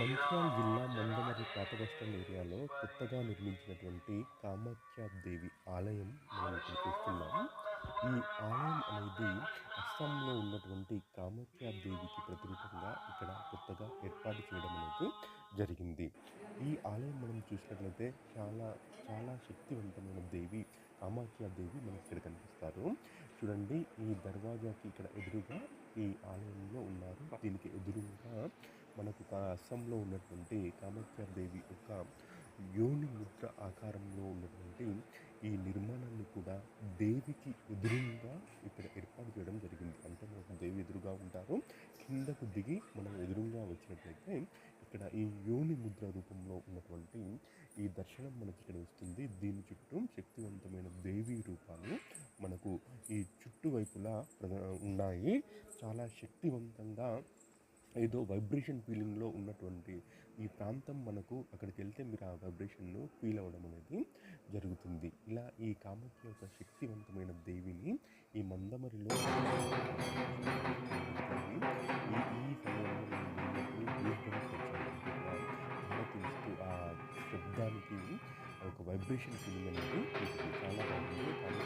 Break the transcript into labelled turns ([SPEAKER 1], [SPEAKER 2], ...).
[SPEAKER 1] మంచిర్యాల జిల్లా మందమర్రి పాత బస్టాండ్ ఏరియాలో కొత్తగా నిర్మించినటువంటి కామాఖ్యాదేవి ఆలయం మనం ఇక్కడ చూస్తున్నాం. ఈ ఆలయం అనేది అస్సాంలో ఉన్నటువంటి కామాఖ్యాదేవికి ప్రతిరూపంగా ఇక్కడ కొత్తగా ఏర్పాటు చేయడం అనేది జరిగింది. ఈ ఆలయం మనం చూసినట్లయితే చాలా చాలా శక్తివంతమైన దేవి కామాఖ్యాదేవి మనకి ఇక్కడ కనిపిస్తారు. చూడండి ఈ దర్వాజాకి ఇక్కడ ఎదురుగా ఈ ఆలయంలో ఉన్నారు. దీనికి ఎదురుగా మనకు అస్సాంలో ఉన్నటువంటి కామాఖ్యాదేవి యొక్క యోని ముద్ర ఆకారంలో ఉన్నటువంటి ఈ నిర్మాణాన్ని కూడా దేవికి ఎదురుగా ఇక్కడ ఏర్పాటు చేయడం జరిగింది. అంటే మనకు దేవి ఎదురుగా ఉంటారు. కిందకు దిగి మనం ఎదురుగా వచ్చినట్లయితే ఇక్కడ ఈ యోని ముద్ర రూపంలో ఉన్నటువంటి ఈ దర్శనం మనకి ఇక్కడ వస్తుంది. దీని చుట్టూ శక్తివంతమైన దేవి రూపాలు మనకు ఈ చుట్టువైపులా ఉన్నాయి. చాలా శక్తివంతంగా ఏదో వైబ్రేషన్ ఫీలింగ్లో ఉన్నటువంటి ఈ ప్రాంతం మనకు అక్కడికి వెళ్తే మీరు ఆ వైబ్రేషన్ను ఫీల్ అవ్వడం అనేది జరుగుతుంది. ఇలా ఈ కామాఖ్య యొక్క శక్తివంతమైన దేవిని ఈ మందమరిలో ఈ ఆ శబ్దానికి ఒక వైబ్రేషన్ ఫీలింగ్ అనేది చాలా బాగుంది.